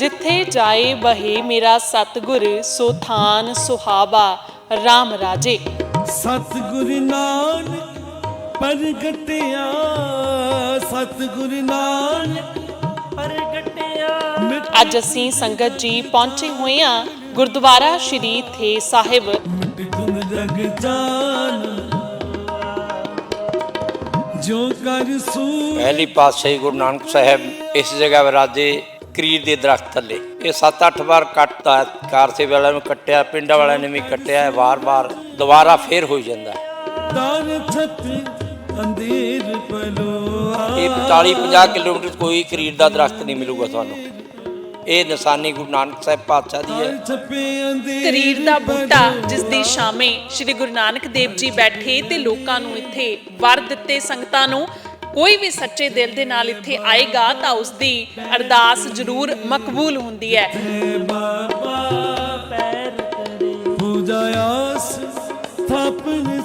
ਜਿੱਥੇ ਜਾਏ ਬਹੇ ਮੇਰਾ ਸਤਗੁਰ ਸੋ ਥਾਨ ਸੁਹਾਵਾ RAM ਰਾਜੇ। ਸਤਿਗੁਰ ਨਾਨਕ ਪ੍ਰਗਟਿਆ ਸਤਿਗੁਰ ਨਾਨਕ ਪ੍ਰਗਟਿਆ। ਅੱਜ ਅਸੀਂ ਸੰਗਤ ਜੀ ਪਹੁੰਚੇ ਹੋਏ ਹਾਂ ਗੁਰਦੁਆਰਾ ਸ਼੍ਰੀ ਥੇ ਸਾਹਿਬ। ਗੁਣ ਜਗ ਜਾਨ ਜੋ ਕਰ ਸੂ ਪਹਿਲੀ ਪਾਤਸ਼ਾਹੀ ਗੁਰੂ ਨਾਨਕ ਸਾਹਿਬ ਇਸ ਜਗ੍ਹਾ ਵਿਰਾਜੇ। ਕਰੀਰ ਦੇ ਦਰਖਤ ਥੱਲੇ। ਇਹ 7-8 ਵਾਰ ਕੱਟਦਾ ਕਾਰਸੇ ਵਾਲਿਆਂ ਨੂੰ ਕੱਟਿਆ ਪਿੰਡਾਂ ਵਾਲਿਆਂ ਨੇ ਵੀ ਕੱਟਿਆ ਹੈ ਵਾਰ-ਵਾਰ ਦੁਬਾਰਾ ਫੇਰ ਹੋਈ ਜਾਂਦਾ। ਅੰਧੇਰ ਪਲੋਆ ਇਹ 40-50 ਕਿਲੋਮੀਟਰ ਕੋਈ ਕਰੀਰ ਦਾ ਦਰਖਤ ਨਹੀਂ ਮਿਲੂਗਾ ਤੁਹਾਨੂੰ। ਇਹ ਨਿਸ਼ਾਨੀ ਗੁਰੂ ਨਾਨਕ ਸਾਹਿਬ ਪਾਤਸ਼ਾਹ ਦੀ ਹੈ। ਕਰੀਰ ਦਾ ਬੂਟਾ ਜਿਸ ਦੀ ਛਾਵੇਂ ਸ੍ਰੀ ਗੁਰੂ ਨਾਨਕ ਦੇਵ ਜੀ ਬੈਠੇ ਤੇ ਲੋਕਾਂ ਨੂੰ ਇੱਥੇ ਵਰ ਦਿੱਤੇ ਸੰਗਤਾਂ ਨੂੰ ਕੋਈ ਵੀ ਸੱਚੇ ਦਿਲ ਦੇ ਨਾਲ ਇੱਥੇ ਆਏਗਾ ਤਾਂ ਉਸ ਦੀ ਅਰਦਾਸ ਜ਼ਰੂਰ ਮਕਬੂਲ ਹੁੰਦੀ ਹੈ।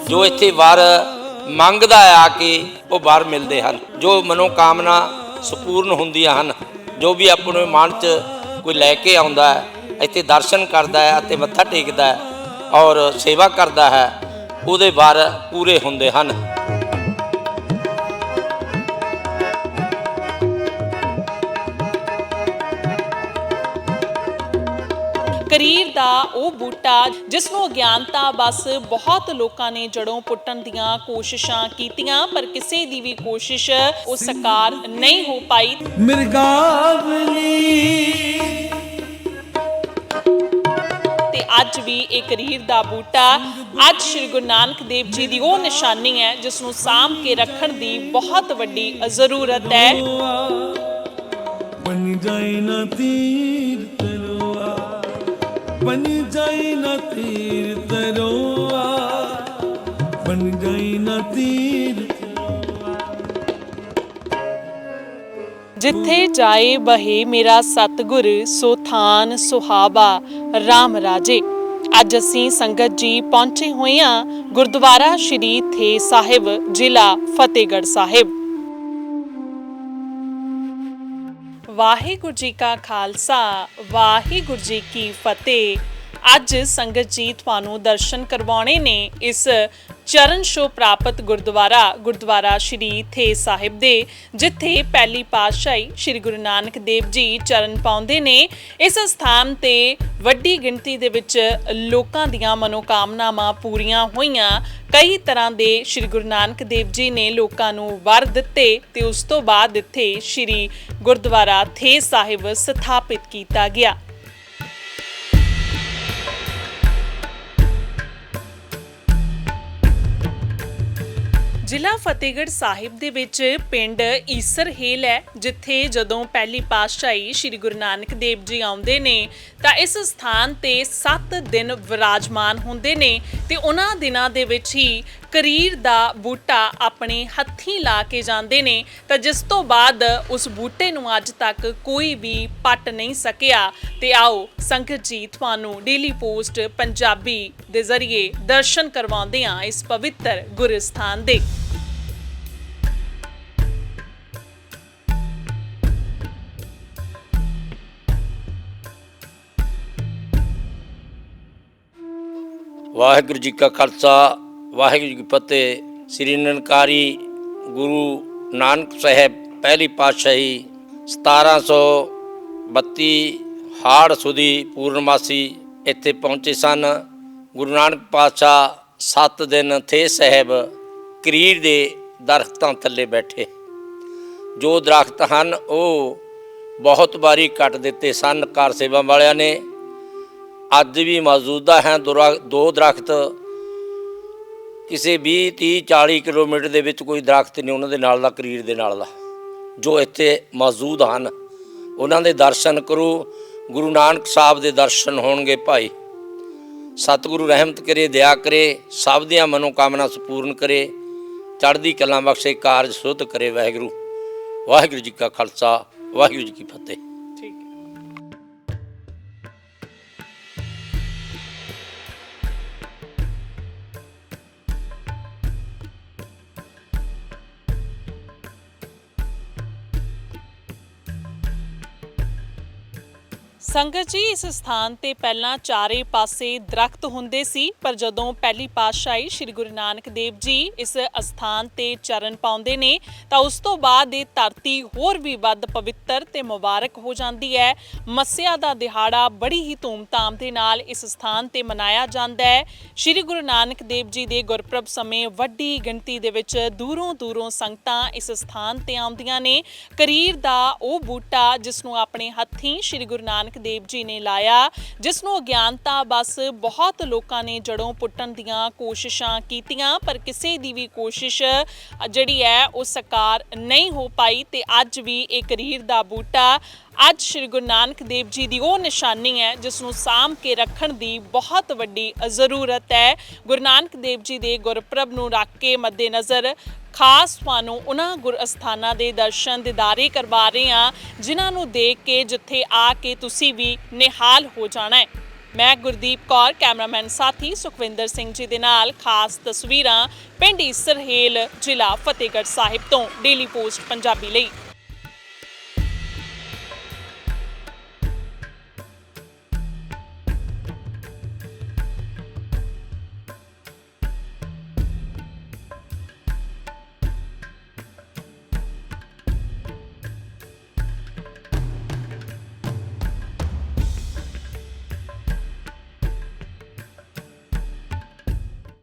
ਜੋ ਇੱਥੇ ਵਾਰ ਮੰਗਦਾ ਆ ਕੇ ਉਹ ਵਾਰ ਮਿਲਦੇ ਹਨ, ਜੋ ਮਨੋ ਕਾਮਨਾ ਸੰਪੂਰਨ ਹੁੰਦੀਆਂ ਹਨ, ਜੋ ਵੀ ਆਪਣੇ ਮਨ 'ਚ ਕੋਈ ਲੈ ਕੇ ਆਉਂਦਾ ਹੈ, ਇੱਥੇ ਦਰਸ਼ਨ ਕਰਦਾ ਹੈ ਅਤੇ ਮੱਥਾ ਟੇਕਦਾ ਹੈ ਔਰ ਸੇਵਾ ਕਰਦਾ ਹੈ, ਉਹਦੇ ਵਾਰ ਪੂਰੇ ਹੁੰਦੇ ਹਨ। ਕਰੀਰ ਦਾ ਉਹ ਬੂਟਾ ਜਿਸ ਨੂੰ ਅਗਿਆਨਤਾ ਬਸ ਬਹੁਤ ਲੋਕਾਂ ਨੇ ਜੜੋਂ ਪੁੱਟਣ ਦੀਆਂ ਕੋਸ਼ਿਸ਼ਾਂ ਕੀਤੀਆਂ ਪਰ ਕਿਸੇ ਦੀ ਵੀ ਕੋਸ਼ਿਸ਼ ਉਹ ਸਾਕਾਰ ਨਹੀਂ ਹੋ ਪਾਈ। ਮਿਰਗਾਵਲੀ ਤੇ ਅੱਜ ਵੀ ਇਹ ਕਰੀਰ ਦਾ ਬੂਟਾ ਅੱਜ ਸ੍ਰੀ ਗੁਰੂ ਨਾਨਕ ਦੇਵ ਜੀ ਦੀ ਉਹ ਨਿਸ਼ਾਨੀ ਹੈ ਜਿਸ ਨੂੰ ਸਾਂਭ ਕੇ ਰੱਖਣ ਦੀ ਬਹੁਤ ਵੱਡੀ ਜ਼ਰੂਰਤ ਹੈ। ਬਨ ਜਾਏ ਨਾ ਤੀਰ ਤਰੋਆ ਬਨ ਜਾਏ ਨਾ ਤੀਰ ਤਰੋਆ ਬਨ ਜਾਏ ਨਾ ਤੀਰ ਜਿੱਥੇ ਜਾਏ ਬਹੇ ਮੇਰਾ ਸਤਗੁਰ, ਸੋ ਥਾਨ ਸੁਹਾਵਾ RAM ਰਾਜੇ। ਅੱਜ ਅਸੀਂ ਸੰਗਤ ਜੀ ਪਹੁੰਚੇ ਹੋਏ ਹਾਂ ਗੁਰਦੁਆਰਾ ਸ਼੍ਰੀ ਥੇ ਸਾਹਿਬ, ਜ਼ਿਲ੍ਹਾ ਫਤਿਹਗੜ੍ਹ ਸਾਹਿਬ। ਵਾਹਿਗੁਰੂ ਜੀ ਕਾ ਖਾਲਸਾ, ਵਾਹਿਗੁਰੂ ਜੀ ਕੀ ਫਤਿਹ। ਅੱਜ ਸੰਗਤ ਜੀ ਤੁਹਾਨੂੰ ਦਰਸ਼ਨ ਕਰਵਾਉਣੇ ਨੇ ਇਸ ਚਰਨ ਛੋਹ ਪ੍ਰਾਪਤ ਗੁਰਦੁਆਰਾ ਗੁਰਦੁਆਰਾ ਸ਼੍ਰੀ ਥੇ ਸਾਹਿਬ ਦੇ, ਜਿੱਥੇ ਪਹਿਲੀ ਪਾਤਸ਼ਾਹੀ ਸ਼੍ਰੀ ਗੁਰੂ ਨਾਨਕ ਦੇਵ ਜੀ ਚਰਨ ਪਾਉਂਦੇ ਨੇ। ਇਸ ਸਥਾਨ ਤੇ ਵੱਡੀ ਗਿਣਤੀ ਦੇ ਵਿੱਚ ਲੋਕਾਂ ਦੀਆਂ ਮਨੋਕਾਮਨਾਵਾਂ ਪੂਰੀਆਂ ਹੋਈਆਂ। ਕਈ ਤਰ੍ਹਾਂ ਦੇ ਸ਼੍ਰੀ ਗੁਰੂ ਨਾਨਕ ਦੇਵ ਜੀ ਨੇ ਲੋਕਾਂ ਨੂੰ ਵਰ ਦਿੱਤੇ ਤੇ ਉਸ ਤੋਂ ਬਾਅਦ ਇੱਥੇ ਸ਼੍ਰੀ ਗੁਰਦੁਆਰਾ ਥੇ ਸਾਹਿਬ ਸਥਾਪਿਤ ਕੀਤਾ ਗਿਆ। ਜ਼ਿਲ੍ਹਾ ਫਤਿਹਗੜ੍ਹ ਸਾਹਿਬ ਦੇ ਵਿੱਚ ਪਿੰਡ ਈਸਰ ਹੇਲ ਹੈ, ਜਿੱਥੇ ਜਦੋਂ ਪਹਿਲੀ ਪਾਤਸ਼ਾਹੀ ਸ੍ਰੀ ਗੁਰੂ ਨਾਨਕ ਦੇਵ ਜੀ ਆਉਂਦੇ ਨੇ, ਤਾਂ ਇਸ ਸਥਾਨ ਤੇ 7 ਦਿਨ ਵਿਰਾਜਮਾਨ ਹੁੰਦੇ ਨੇ ਤੇ ਉਹਨਾਂ ਦਿਨਾਂ ਦੇ ਵਿੱਚ ਹੀ ਕਰੀਰ ਦਾ ਬੂਟਾ ਆਪਣੇ ਹੱਥੀਂ ਲਾ ਕੇ ਜਾਂਦੇ ਨੇ, ਤਾਂ ਜਿਸ ਤੋਂ ਬਾਅਦ ਉਸ ਬੂਟੇ ਨੂੰ ਅੱਜ ਤੱਕ ਕੋਈ ਵੀ ਪੱਟ ਨਹੀਂ ਸਕਿਆ। ਤੇ ਆਓ ਸੰਗਤ ਜੀ, ਤੁਹਾਨੂੰ ਡੇਲੀ ਪੋਸਟ ਪੰਜਾਬੀ ਦੇ ਜ਼ਰੀਏ ਦਰਸ਼ਨ ਕਰਵਾਉਂਦੇ ਹਾਂ ਇਸ ਪਵਿੱਤਰ ਗੁਰਸਥਾਨ ਦੇ। ਵਾਹਿਗੁਰੂ ਜੀ ਕਾ ਖਾਲਸਾ ਵਾਹਿਗੁਰੂ ਜੀ ਕੀ ਫਤਿਹ। ਸ੍ਰੀ ਨਨਕਾਰੀ ਗੁਰੂ ਨਾਨਕ ਸਾਹਿਬ ਪਹਿਲੀ ਪਾਤਸ਼ਾਹੀ 1732 ਹਾੜ ਸੁਦੀ ਪੂਰਨਮਾਸੀ ਇੱਥੇ ਪਹੁੰਚੇ ਸਨ। ਗੁਰੂ ਨਾਨਕ ਪਾਤਸ਼ਾਹ 7 ਦਿਨ ਥੇ ਸਾਹਿਬ ਕਰੀਰ ਦੇ ਦਰਖਤਾਂ ਥੱਲੇ ਬੈਠੇ। ਜੋ ਦਰਖਤ ਹਨ ਉਹ ਬਹੁਤ ਵਾਰੀ ਕੱਟ ਦਿੱਤੇ ਸਨ। ਕਾਰ ਸੇਵਾ ਵਾਲਿਆਂ ਨੇ। ਅੱਜ ਵੀ ਮੌਜੂਦਾ ਹੈ ਦੁਰਾ- ਦੋ ਦਰਖਤ ਕਿਸੇ 20 30 40 ਕਿਲੋਮੀਟਰ ਦੇ ਵਿੱਚ ਕੋਈ ਦਰਖਤ ਨਹੀਂ ਉਹਨਾਂ ਦੇ ਨਾਲ ਦਾ, ਕਰੀਰ ਦੇ ਨਾਲ ਦਾ, ਜੋ ਇੱਥੇ ਮੌਜੂਦ ਹਨ। ਉਹਨਾਂ ਦੇ ਦਰਸ਼ਨ ਕਰੋ। ਗੁਰੂ ਨਾਨਕ ਸਾਹਿਬ ਦੇ ਦਰਸ਼ਨ ਹੋਣਗੇ ਭਾਈ। ਸਤਿਗੁਰੂ ਰਹਿਮਤ ਕਰੇ, ਦਇਆ ਕਰੇ, ਸਭ ਦੀਆਂ ਮਨੋਕਾਮਨਾ ਸੰਪੂਰਨ ਕਰੇ। ਚੜ੍ਹਦੀ ਕਲਾ ਬਖਸ਼ੇ, ਕਾਰਜ ਸੁਧ ਕਰੇ ਵਾਹਿਗੁਰੂ। ਵਾਹਿਗੁਰੂ ਜੀ ਕਾ ਖਾਲਸਾ, ਵਾਹਿਗੁਰੂ ਜੀ ਕੀ ਫਤਿਹ। ਸੰਗਤ ਜੀ, ਇਸ ਸਥਾਨ ਤੇ ਪਹਿਲਾਂ ਚਾਰੇ ਪਾਸੇ ਦਰਖਤ ਹੁੰਦੇ ਸੀ, ਪਰ ਜਦੋਂ ਪਹਿਲੀ ਪਾਤਸ਼ਾਹੀ ਸ੍ਰੀ ਗੁਰੂ ਨਾਨਕ ਦੇਵ ਜੀ ਇਸ ਅਸਥਾਨ ਤੇ ਚਰਨ ਪਾਉਂਦੇ ਨੇ, ਤਾਂ ਉਸ ਤੋਂ ਬਾਅਦ ਇਹ ਧਰਤੀ ਹੋਰ ਵੀ ਵੱਧ ਪਵਿੱਤਰ ਤੇ ਮੁਬਾਰਕ ਹੋ ਜਾਂਦੀ ਹੈ। ਮੱਸਿਆ ਦਾ ਦਿਹਾੜਾ ਬੜੀ ਹੀ ਧੂਮਧਾਮ ਦੇ ਨਾਲ ਇਸ ਸਥਾਨ ਤੇ ਮਨਾਇਆ ਜਾਂਦਾ ਹੈ। ਸ੍ਰੀ ਗੁਰੂ ਨਾਨਕ ਦੇਵ ਜੀ ਦੇ ਗੁਰਪ੍ਰਬ ਸਮੇਂ ਵੱਡੀ ਗਿਣਤੀ ਦੇ ਵਿੱਚ ਦੂਰੋਂ ਦੂਰੋਂ ਸੰਗਤਾਂ ਇਸ ਸਥਾਨ ਤੇ ਆਉਂਦੀਆਂ ਨੇ। ਕਰੀਰ ਦਾ ਉਹ ਬੂਟਾ, ਜਿਸ ਨੂੰ ਆਪਣੇ ਹੱਥੀਂ ਸ੍ਰੀ ਗੁਰੂ ਨਾਨਕ ਦੇਵ ਜੀ ਨੇ ਲਾਇਆ ਜਿਸ ਨੂੰ ਅਗਿਆਨਤਾ ਬਸ ਬਹੁਤ ਲੋਕਾਂ ਨੇ ਜੜੋਂ ਪੁੱਟਣ ਦੀਆਂ ਕੋਸ਼ਿਸ਼ਾਂ ਕੀਤੀਆਂ, ਪਰ ਕਿਸੇ ਦੀ ਵੀ ਕੋਸ਼ਿਸ਼ ਜਿਹੜੀ ਹੈ ਉਹ ਸਾਕਾਰ ਨਹੀਂ ਹੋ ਪਾਈ ਤੇ ਅੱਜ ਵੀ ਇਹ ਕਰੀਰ ਦਾ ਬੂਟਾ, ਅੱਜ ਸ੍ਰੀ ਗੁਰੂ ਨਾਨਕ ਦੇਵ ਜੀ ਦੀ ਉਹ ਨਿਸ਼ਾਨੀ ਹੈ ਜਿਸ ਨੂੰ ਸਾਂਭ ਕੇ ਰੱਖਣ ਦੀ ਬਹੁਤ ਵੱਡੀ ਜ਼ਰੂਰਤ ਹੈ। ਗੁਰੂ ਨਾਨਕ ਦੇਵ ਜੀ ਦੇ ਗੁਰਪ੍ਰਬ ਨੂੰ ਰੱਖ ਕੇ ਮੱਦੇਨਜ਼ਰ ਖਾਸ ਤੁਹਾਨੂੰ ਉਹਨਾਂ ਗੁਰਅਸਥਾਨਾਂ ਦੇ ਦਰਸ਼ਨ ਦਿਦਾਰੇ ਕਰਵਾ ਰਹੇ ਹਾਂ, ਜਿਨ੍ਹਾਂ ਨੂੰ ਦੇਖ ਕੇ ਜਿੱਥੇ ਆ ਕੇ ਤੁਸੀਂ ਵੀ ਨਿਹਾਲ ਹੋ ਜਾਣਾ ਹੈ। ਮੈਂ ਗੁਰਦੀਪ ਕੌਰ, ਕੈਮਰਾਮੈਨ ਸਾਥੀ ਸੁਖਵਿੰਦਰ ਸਿੰਘ ਜੀ ਦੇ ਨਾਲ ਖਾਸ ਤਸਵੀਰਾਂ ਪਿੰਡ ਸਰਹੇਲ ਜ਼ਿਲ੍ਹਾ ਫਤਿਹਗੜ੍ਹ ਸਾਹਿਬ ਤੋਂ ਡੇਲੀ ਪੋਸਟ ਪੰਜਾਬੀ ਲਈ।